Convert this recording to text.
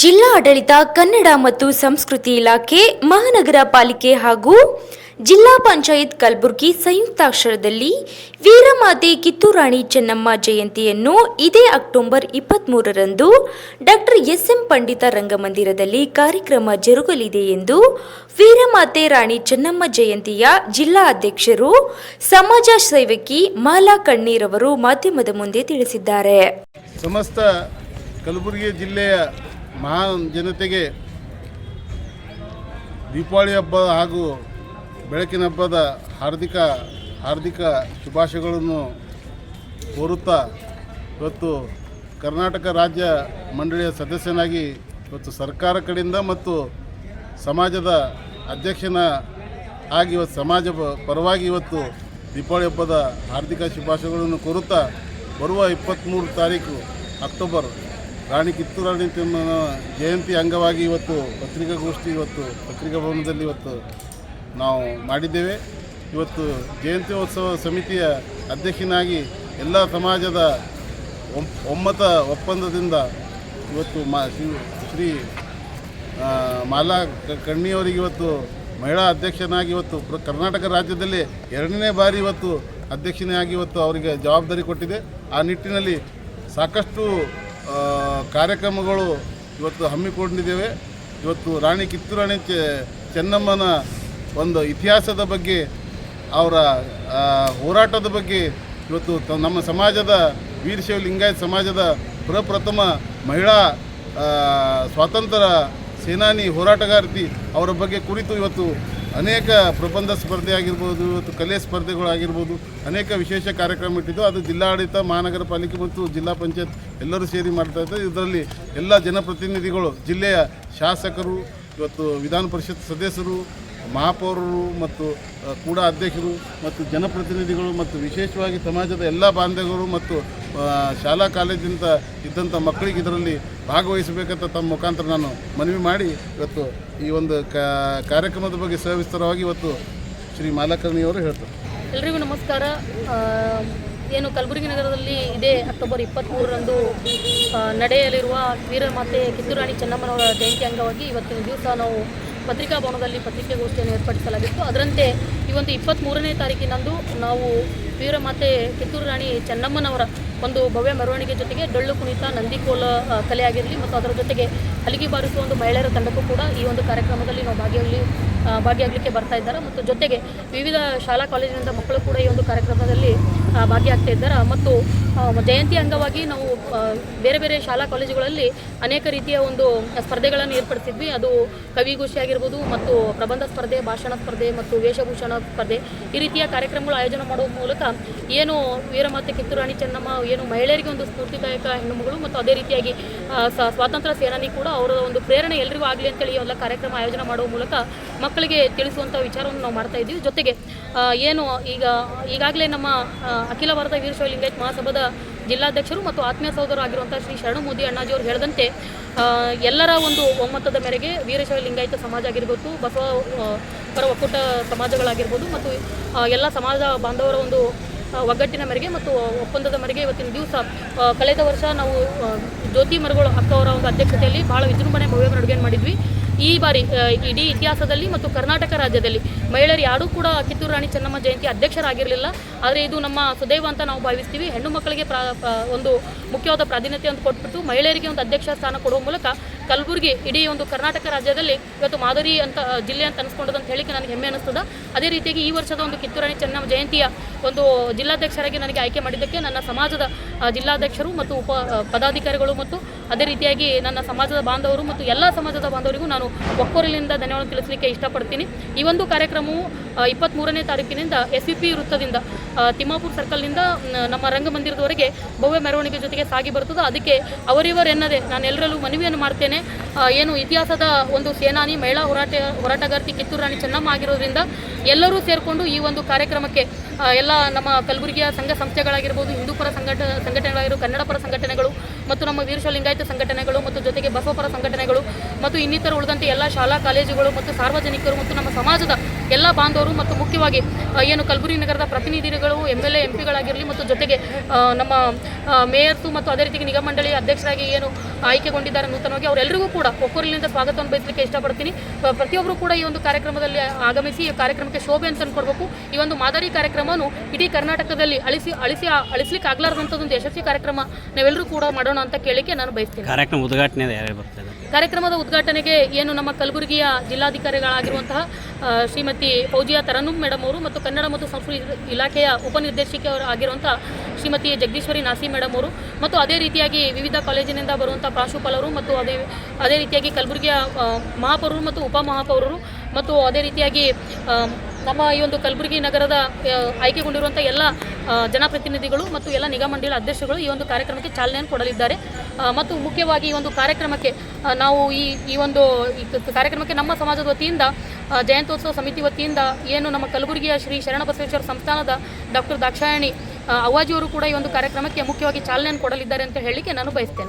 ಜಿಲ್ಲಾ ಆಡಳಿತ, ಕನ್ನಡ ಮತ್ತು ಸಂಸ್ಕೃತಿ ಇಲಾಖೆ, ಮಹಾನಗರ ಪಾಲಿಕೆ ಹಾಗೂ ಜಿಲ್ಲಾ ಪಂಚಾಯತ್ ಕಲಬುರಗಿ ಸಂಯುಕ್ತಾಕ್ಷರದಲ್ಲಿ ವೀರಮಾತೆ ಕಿತ್ತೂರಾಣಿ ಚೆನ್ನಮ್ಮ ಜಯಂತಿಯನ್ನು ಇದೇ ಅಕ್ಟೋಬರ್ ಇಪ್ಪತ್ತ್ಮೂರರಂದು ಡಾಕ್ಟರ್ ಎಸ್ಎಂ ಪಂಡಿತ ರಂಗಮಂದಿರದಲ್ಲಿ ಕಾರ್ಯಕ್ರಮ ಜರುಗಲಿದೆ ಎಂದು ವೀರಮಾತೆ ರಾಣಿ ಚೆನ್ನಮ್ಮ ಜಯಂತಿಯ ಜಿಲ್ಲಾ ಅಧ್ಯಕ್ಷರು, ಸಮಾಜ ಸೇವಕಿ ಮಾಲಾ ಕಣ್ಣೀರವರು ಮಾಧ್ಯಮದ ಮುಂದೆ ತಿಳಿಸಿದ್ದಾರೆ. ಸಮಸ್ತ ಕಲಬುರಗಿ ಜಿಲ್ಲೆಯ ಮಹಾನ್ ಜನತೆಗೆ ದೀಪಾವಳಿ ಹಬ್ಬ ಹಾಗೂ ಬೆಳಕಿನ ಹಬ್ಬದ ಹಾರ್ದಿಕ ಹಾರ್ದಿಕ ಶುಭಾಶಯಗಳನ್ನು ಕೋರುತ್ತಾ ಇವತ್ತು ಕರ್ನಾಟಕ ರಾಜ್ಯ ಮಂಡಳಿಯ ಸದಸ್ಯನಾಗಿ ಇವತ್ತು ಸರ್ಕಾರ ಕಡೆಯಿಂದ ಮತ್ತು ಸಮಾಜದ ಅಧ್ಯಕ್ಷನ ಆಗಿ ಇವತ್ತು ಸಮಾಜ ಪರವಾಗಿ ಇವತ್ತು ದೀಪಾವಳಿ ಹಬ್ಬದ ಹಾರ್ದಿಕ ಶುಭಾಶಯಗಳನ್ನು ಕೋರುತ್ತಾ ಬರುವ ಇಪ್ಪತ್ತ್ಮೂರು ತಾರೀಕು ಅಕ್ಟೋಬರ್ ರಾಣಿ ಕಿತ್ತೂರಾಣಿ ತಿಮ್ಮನ ಜಯಂತಿ ಅಂಗವಾಗಿ ಇವತ್ತು ಪತ್ರಿಕಾಗೋಷ್ಠಿ, ಇವತ್ತು ಪತ್ರಿಕಾ ಭವನದಲ್ಲಿ ಇವತ್ತು ನಾವು ಮಾಡಿದ್ದೇವೆ. ಇವತ್ತು ಜಯಂತಿ ಉತ್ಸವ ಸಮಿತಿಯ ಅಧ್ಯಕ್ಷನಾಗಿ ಎಲ್ಲ ಸಮಾಜದ ಒಮ್ಮತ ಒಪ್ಪಂದದಿಂದ ಇವತ್ತು ಮಾ, ಶ್ರೀ ಮಾಲಾ ಕಣ್ಣಿಯವರಿಗೆ ಇವತ್ತು ಮಹಿಳಾ ಅಧ್ಯಕ್ಷನಾಗಿ ಇವತ್ತು ಕರ್ನಾಟಕ ರಾಜ್ಯದಲ್ಲಿ ಎರಡನೇ ಬಾರಿ ಇವತ್ತು ಅಧ್ಯಕ್ಷನಾಗಿ ಇವತ್ತು ಅವರಿಗೆ ಜವಾಬ್ದಾರಿ ಕೊಟ್ಟಿದೆ. ಆ ನಿಟ್ಟಿನಲ್ಲಿ ಸಾಕಷ್ಟು ಕಾರ್ಯಕ್ರಮಗಳು ಇವತ್ತು ಹಮ್ಮಿಕೊಂಡಿದ್ದೇವೆ. ಇವತ್ತು ರಾಣಿ ಕಿತ್ತೂರಾಣಿ ಚೆ ಚೆನ್ನಮ್ಮನ ಒಂದು ಇತಿಹಾಸದ ಬಗ್ಗೆ, ಅವರ ಹೋರಾಟದ ಬಗ್ಗೆ ಇವತ್ತು ನಮ್ಮ ಸಮಾಜದ, ವೀರಶೈವ ಲಿಂಗಾಯತ ಸಮಾಜದ ಪ್ರಪ್ರಥಮ ಮಹಿಳಾ ಸ್ವಾತಂತ್ರ್ಯ ಸೇನಾನಿ ಹೋರಾಟಗಾರ್ತಿ ಅವರ ಬಗ್ಗೆ ಕುರಿತು ಇವತ್ತು ಅನೇಕ ಪ್ರಬಂಧ ಸ್ಪರ್ಧೆ ಆಗಿರ್ಬೋದು ಇವತ್ತು ಕಲೆ ಸ್ಪರ್ಧೆಗಳಾಗಿರ್ಬೋದು ಅನೇಕ ವಿಶೇಷ ಕಾರ್ಯಕ್ರಮ ಇಟ್ಟಿದ್ದು, ಅದು ಜಿಲ್ಲಾಡಳಿತ, ಮಹಾನಗರ ಪಾಲಿಕೆ ಮತ್ತು ಜಿಲ್ಲಾ ಪಂಚಾಯತ್ ಎಲ್ಲರೂ ಸೇರಿ ಮಾಡ್ತಾ ಇದ್ದಾರೆ ಇದರಲ್ಲಿ ಎಲ್ಲ ಜನಪ್ರತಿನಿಧಿಗಳು, ಜಿಲ್ಲೆಯ ಶಾಸಕರು, ಇವತ್ತು ವಿಧಾನ ಪರಿಷತ್ ಸದಸ್ಯರು ಮಹಾಪೌರರು ಮತ್ತು ಕೂಡ ಅಧ್ಯಕ್ಷರು ಮತ್ತು ಜನಪ್ರತಿನಿಧಿಗಳು ಮತ್ತು ವಿಶೇಷವಾಗಿ ಸಮಾಜದ ಎಲ್ಲ ಬಾಂಧವರು ಮತ್ತು ಶಾಲಾ ಕಾಲೇಜಿಂದ ಇದ್ದಂಥ ಮಕ್ಕಳಿಗೆ ಇದರಲ್ಲಿ ಭಾಗವಹಿಸಬೇಕಂತ ತಮ್ಮ ಮುಖಾಂತರ ನಾನು ಮನವಿ ಮಾಡಿ ಇವತ್ತು ಈ ಒಂದು ಕಾರ್ಯಕ್ರಮದ ಬಗ್ಗೆ ಸವಿಸ್ತಾರವಾಗಿ ಇವತ್ತು ಶ್ರೀ ಮಾಲಕರ್ಣಿಯವರು ಹೇಳ್ತಾರೆ. ಎಲ್ರಿಗೂ ನಮಸ್ಕಾರ. ಏನು ಕಲಬುರಗಿ ನಗರದಲ್ಲಿ ಇದೇ ಅಕ್ಟೋಬರ್ ಇಪ್ಪತ್ತ್ಮೂರರಂದು ನಡೆಯಲಿರುವ ವೀರಮಾತೆ ಕಿತ್ತೂರಾಣಿ ಚೆನ್ನಮ್ಮನವರ ಜಯಂತಿ ಅಂಗವಾಗಿ ಇವತ್ತಿನ ದಿವಸ ನಾವು ಪತ್ರಿಕಾ ಭವನದಲ್ಲಿ ಪತ್ರಿಕೆಗೋಷ್ಠಿಯನ್ನು ಏರ್ಪಡಿಸಲಾಗಿತ್ತು. ಅದರಂತೆ ಈ ಒಂದು ಇಪ್ಪತ್ತ್ಮೂರನೇ ತಾರೀಕಿನಂದು ನಾವು ವೀರಮಾತೆ ಕಿತ್ತೂರು ರಾಣಿ ಚೆನ್ನಮ್ಮನವರ ಒಂದು ಭವ್ಯ ಮೆರವಣಿಗೆ ಜೊತೆಗೆ ಡೊಳ್ಳು ಕುಣಿತ, ನಂದಿಕೋಲ ಕಲೆಯಾಗಿರಲಿ ಮತ್ತು ಅದರ ಜೊತೆಗೆ ಹಲಿಗೆ ಬಾರಿಸುವ ಒಂದು ಮಹಿಳೆಯರ ತಂಡಕ್ಕೂ ಕೂಡ ಈ ಒಂದು ಕಾರ್ಯಕ್ರಮದಲ್ಲಿ ನಾವು ಭಾಗಿಯಾಗಲಿ ಭಾಗಿಯಾಗಲಿಕ್ಕೆ ಬರ್ತಾ ಇದ್ದಾರೆ. ಮತ್ತು ಜೊತೆಗೆ ವಿವಿಧ ಶಾಲಾ ಕಾಲೇಜಿನಿಂದ ಮಕ್ಕಳು ಕೂಡ ಈ ಒಂದು ಕಾರ್ಯಕ್ರಮದಲ್ಲಿ ಭಾಗಿಯಾಗ್ತಾ ಇದ್ದಾರೆ. ಮತ್ತು ಜಯಂತಿ ಅಂಗವಾಗಿ ನಾವು ಬೇರೆ ಬೇರೆ ಶಾಲಾ ಕಾಲೇಜುಗಳಲ್ಲಿ ಅನೇಕ ರೀತಿಯ ಒಂದು ಸ್ಪರ್ಧೆಗಳನ್ನು ಏರ್ಪಡಿಸಿದ್ವಿ. ಅದು ಕವಿಗೋಷ್ಠಿ ಆಗಿರ್ಬೋದು ಮತ್ತು ಪ್ರಬಂಧ ಸ್ಪರ್ಧೆ, ಭಾಷಣ ಸ್ಪರ್ಧೆ ಮತ್ತು ವೇಷಭೂಷಣ ಸ್ಪರ್ಧೆ ಈ ರೀತಿಯ ಕಾರ್ಯಕ್ರಮಗಳು ಆಯೋಜನೆ ಮಾಡುವ ಮೂಲಕ ಏನು ವೀರಮಾತೆ ಕಿತ್ತೂರಾಣಿ ಚೆನ್ನಮ್ಮ, ಏನು ಮಹಿಳೆಯರಿಗೆ ಒಂದು ಸ್ಫೂರ್ತಿದಾಯಕ ಹೆಣ್ಣುಮಗಳು ಮತ್ತು ಅದೇ ರೀತಿಯಾಗಿ ಸ್ವಾತಂತ್ರ್ಯ ಸೇನಾನಿ ಕೂಡ ಅವರ ಒಂದು ಪ್ರೇರಣೆ ಎಲ್ಲರಿಗೂ ಆಗಲಿ ಅಂತೇಳಿ ಎಲ್ಲ ಕಾರ್ಯಕ್ರಮ ಆಯೋಜನೆ ಮಾಡುವ ಮೂಲಕ ಮಕ್ಕಳಿಗೆ ತಿಳಿಸುವಂಥ ವಿಚಾರವನ್ನು ನಾವು ಮಾಡ್ತಾ ಇದ್ದೀವಿ. ಜೊತೆಗೆ ಏನು ಈಗ, ಈಗಾಗಲೇ ನಮ್ಮ ಅಖಿಲ ಭಾರತ ವೀರಶೈವ ಲಿಂಗಾಯತ್ ಮಹಾಸಭಾದ ಜಿಲ್ಲಾಧ್ಯಕ್ಷರು ಮತ್ತು ಆತ್ಮೀಯ ಸಹೋದರರು ಆಗಿರುವಂಥ ಶ್ರೀ ಶರಣು ಮೋದಿ ಅಣ್ಣಾಜಿಯವರು ಹೇಳಿದಂತೆ ಎಲ್ಲರ ಒಂದು ಒಮ್ಮತದ ಮೇರೆಗೆ ವೀರಶೈವ ಲಿಂಗಾಯತ ಸಮಾಜ ಆಗಿರ್ಬೋದು ಬಸವ ಪರ ಒಕ್ಕೂಟ ಸಮಾಜಗಳಾಗಿರ್ಬೋದು ಮತ್ತು ಎಲ್ಲ ಸಮಾಜ ಬಾಂಧವರ ಒಂದು ಒಗ್ಗಟ್ಟಿನ ಮೇರೆಗೆ ಮತ್ತು ಒಪ್ಪಂದದ ಮೇರೆಗೆ ಇವತ್ತಿನ ದಿವಸ ಕಳೆದ ವರ್ಷ ನಾವು ಜ್ಯೋತಿ ಮರಗಳು ಅಕ್ಕ ಒಂದು ಅಧ್ಯಕ್ಷತೆಯಲ್ಲಿ ಭಾಳ ವಿಜೃಂಭಣೆ ಭವ್ಯ ಮೆರವಣಿಗೆಯನ್ನು ಮಾಡಿದ್ವಿ. ಈ ಬಾರಿ ಇಡೀ ಇತಿಹಾಸದಲ್ಲಿ ಮತ್ತು ಕರ್ನಾಟಕ ರಾಜ್ಯದಲ್ಲಿ ಮಹಿಳೆಯರು ಯಾರೂ ಕೂಡ ಕಿತ್ತೂರು ರಾಣಿ ಚೆನ್ನಮ್ಮ ಜಯಂತಿ ಅಧ್ಯಕ್ಷರಾಗಿರಲಿಲ್ಲ. ಆದರೆ ಇದು ನಮ್ಮ ಸುದೈವ ಅಂತ ನಾವು ಭಾವಿಸ್ತೀವಿ. ಹೆಣ್ಣು ಮಕ್ಕಳಿಗೆ ಪ್ರಾ ಒಂದು ಮುಖ್ಯವಾದ ಪ್ರಾಧಾನ್ಯತೆ ಅಂತ ಕೊಟ್ಬಿಟ್ಟು ಮಹಿಳೆಯರಿಗೆ ಒಂದು ಅಧ್ಯಕ್ಷ ಸ್ಥಾನ ಕೊಡುವ ಮೂಲಕ ಕಲಬುರಗಿ ಇಡೀ ಒಂದು ಕರ್ನಾಟಕ ರಾಜ್ಯದಲ್ಲಿ ಇವತ್ತು ಮಾದರಿ ಅಂತ ಜಿಲ್ಲೆ ಅಂತ ಅನಿಸ್ಕೊಂಡದ್ದು ಅಂತ ಹೇಳಿಕೆ ನನಗೆ ಹೆಮ್ಮೆ ಅನಿಸ್ತದ. ಅದೇ ರೀತಿಯಾಗಿ ಈ ವರ್ಷದ ಒಂದು ಕಿತ್ತೂರಾಣಿ ಚೆನ್ನಮ್ಮ ಜಯಂತಿಯ ಒಂದು ಜಿಲ್ಲಾಧ್ಯಕ್ಷರಾಗಿ ನನಗೆ ಆಯ್ಕೆ ಮಾಡಿದ್ದಕ್ಕೆ ನನ್ನ ಸಮಾಜದ ಜಿಲ್ಲಾಧ್ಯಕ್ಷರು ಮತ್ತು ಉಪ ಪದಾಧಿಕಾರಿಗಳು ಮತ್ತು ಅದೇ ರೀತಿಯಾಗಿ ನನ್ನ ಸಮಾಜದ ಬಾಂಧವರು ಮತ್ತು ಎಲ್ಲ ಸಮಾಜದ ಬಾಂಧವರಿಗೂ ನಾನು ಒಕ್ಕೊರಲಿನಿಂದ ಧನ್ಯವಾದ ತಿಳಿಸಲಿಕ್ಕೆ ಇಷ್ಟಪಡ್ತೀನಿ. ಈ ಒಂದು ಕಾರ್ಯಕ್ರಮವು ಇಪ್ಪತ್ತ್ಮೂರನೇ ತಾರೀಕಿನಿಂದ ಎಸ್ ವಿ ಪಿ ವೃತ್ತದಿಂದ ತಿಮ್ಮಾಪುರ ಸರ್ಕಲ್ನಿಂದ ನಮ್ಮ ರಂಗಮಂದಿರದವರೆಗೆ ಭವ್ಯ ಮೆರವಣಿಗೆ ಜೊತೆಗೆ ಸಾಗಿ ಬರ್ತದೆ ಅದಕ್ಕೆ ಅವರಿವರೆನ್ನದೇ ನಾನು ಎಲ್ಲರಲ್ಲೂ ಮನವಿಯನ್ನು ಮಾಡ್ತೇನೆ. ಏನು ಇತಿಹಾಸದ ಒಂದು ಸೇನಾನಿ, ಮಹಿಳಾ ಹೋರಾಟ, ಹೋರಾಟಗಾರ್ತಿ ಕಿತ್ತೂರು ರಾಣಿ ಚೆನ್ನಮ್ಮ ಆಗಿರೋದ್ರಿಂದ ಎಲ್ಲರೂ ಸೇರಿಕೊಂಡು ಈ ಒಂದು ಕಾರ್ಯಕ್ರಮಕ್ಕೆ ಎಲ್ಲ ನಮ್ಮ ಕಲಬುರಗಿಯ ಸಂಘ ಸಂಸ್ಥೆಗಳಾಗಿರ್ಬೋದು, ಹಿಂದೂ ಪರ ಸಂಘಟ ಸಂಘಟನೆಗಳಾಗಿರೋ ಕನ್ನಡ ಪರ ಸಂಘಟನೆಗಳು, ಮತ್ತು ನಮ್ಮ ವೀರಶೈವ ಲಿಂಗಾಯತ ಸಂಘಟನೆಗಳು, ಮತ್ತು ಜೊತೆಗೆ ಬಸವಪರ ಸಂಘಟನೆಗಳು, ಮತ್ತು ಇನ್ನಿತರ ಉಳಿದಂತೆ ಎಲ್ಲ ಶಾಲಾ, ಕಾಲೇಜುಗಳು, ಮತ್ತು ಸಾರ್ವಜನಿಕರು, ಮತ್ತು ನಮ್ಮ ಸಮಾಜದ ಎಲ್ಲ ಬಾಂಧವರು ಮತ್ತು ಮುಖ್ಯವಾಗಿ ಏನು ಕಲಬುರಗಿ ನಗರದ ಪ್ರತಿನಿಧಿಗಳು ಎಂ ಎಲ್ ಎ ಎಂ ಪಿಗಳಾಗಿರಲಿ ಮತ್ತು ಜೊತೆಗೆ ನಮ್ಮ ಮೇಯರ್ ಮೇಯರ್ಸು ಮತ್ತು ಅದೇ ರೀತಿ ನಿಗಮ ಮಂಡಳಿ ಅಧ್ಯಕ್ಷರಾಗಿ ಏನು ಆಯ್ಕೆಗೊಂಡಿದ್ದಾರೆ ನೂತನವಾಗಿ ಅವರೆಲ್ಲರಿಗೂ ಕೂಡ ಒಕ್ಕೊರಲಿನಿಂದ ಸ್ವಾಗತವನ್ನು ಬಯಸಲಿಕ್ಕೆ ಇಷ್ಟಪಡ್ತೀನಿ. ಪ್ರತಿಯೊಬ್ಬರು ಕೂಡ ಈ ಒಂದು ಕಾರ್ಯಕ್ರಮದಲ್ಲಿ ಆಗಮಿಸಿ ಈ ಕಾರ್ಯಕ್ರಮಕ್ಕೆ ಶೋಭೆ ಅಂತ ಕೊಡಬೇಕು. ಈ ಒಂದು ಮಾದರಿ ಕಾರ್ಯಕ್ರಮವನ್ನು ಇಡೀ ಕರ್ನಾಟಕದಲ್ಲಿ ಅಳಿಸಿ ಅಳಿಸಿ ಅಳಿಸ್ಲಿಕ್ಕೆ ಆಗ್ಲಾರ್ದಂಥದ್ದೊಂದು ಯಶಸ್ವಿ ಕಾರ್ಯಕ್ರಮ ನಾವೆಲ್ಲರೂ ಕೂಡ ಮಾಡೋಣ ಅಂತ ಕೇಳಿಕೆ ನಾನು ಬಯಸ್ತೀನಿ. ಕಾರ್ಯಕ್ರಮ ಉದ್ಘಾಟನೆ ಕಾರ್ಯಕ್ರಮದ ಉದ್ಘಾಟನೆಗೆ ಏನು ನಮ್ಮ ಕಲಬುರಗಿಯ ಜಿಲ್ಲಾಧಿಕಾರಿಗಳಾಗಿರುವಂತಹ ಶ್ರೀಮತಿ ಫೌಜಿಯಾ ತರನ್ನುಮ್ ಮೇಡಮ್ ಅವರು ಮತ್ತು ಕನ್ನಡ ಮತ್ತು ಸಂಸ್ಕೃತಿ ಇಲಾಖೆಯ ಉಪನಿರ್ದೇಶಕಿ ಅವರು ಆಗಿರುವಂಥ ಶ್ರೀಮತಿ ಜಗದೀಶ್ವರಿ ನಾಸಿ ಮೇಡಮ್ ಅವರು ಮತ್ತು ಅದೇ ರೀತಿಯಾಗಿ ವಿವಿಧ ಕಾಲೇಜಿನಿಂದ ಬರುವಂಥ ಪ್ರಾಂಶುಪಾಲರು ಮತ್ತು ಅದೇ ಅದೇ ರೀತಿಯಾಗಿ ಕಲಬುರಗಿಯ ಮಹಾಪೌರರು ಮತ್ತು ಉಪಮಹಾಪೌರರು ಮತ್ತು ಅದೇ ರೀತಿಯಾಗಿ ನಮ್ಮ ಈ ಒಂದು ಕಲಬುರಗಿ ನಗರದ ಆಯ್ಕೆಗೊಂಡಿರುವಂಥ ಎಲ್ಲ ಜನಪ್ರತಿನಿಧಿಗಳು ಮತ್ತು ಎಲ್ಲ ನಿಗಮ ಮಂಡಳಿ ಅಧ್ಯಕ್ಷರುಗಳು ಈ ಒಂದು ಕಾರ್ಯಕ್ರಮಕ್ಕೆ ಚಾಲನೆಯನ್ನು ಕೊಡಲಿದ್ದಾರೆ. ಮತ್ತು ಮುಖ್ಯವಾಗಿ ಈ ಒಂದು ಕಾರ್ಯಕ್ರಮಕ್ಕೆ ನಾವು ಈ ಈ ಒಂದು ಕಾರ್ಯಕ್ರಮಕ್ಕೆ ನಮ್ಮ ಸಮಾಜದ ವತಿಯಿಂದ ಜಯಂತ್ಯೋತ್ಸವ ಸಮಿತಿ ವತಿಯಿಂದ ಏನು ನಮ್ಮ ಕಲಬುರಗಿಯ ಶ್ರೀ ಶರಣಬಸವೇಶ್ವರ ಸಂಸ್ಥಾನದ ಡಾಕ್ಟರ್ ದಾಕ್ಷಾಯಣಿ ಅವಾಜಿಯವರು ಕೂಡ ಈ ಒಂದು ಕಾರ್ಯಕ್ರಮಕ್ಕೆ ಮುಖ್ಯವಾಗಿ ಚಾಲನೆಯನ್ನು ಕೊಡಲಿದ್ದಾರೆ ಅಂತ ಹೇಳಲಿಕ್ಕೆ ನಾನು ಬಯಸ್ತೇನೆ.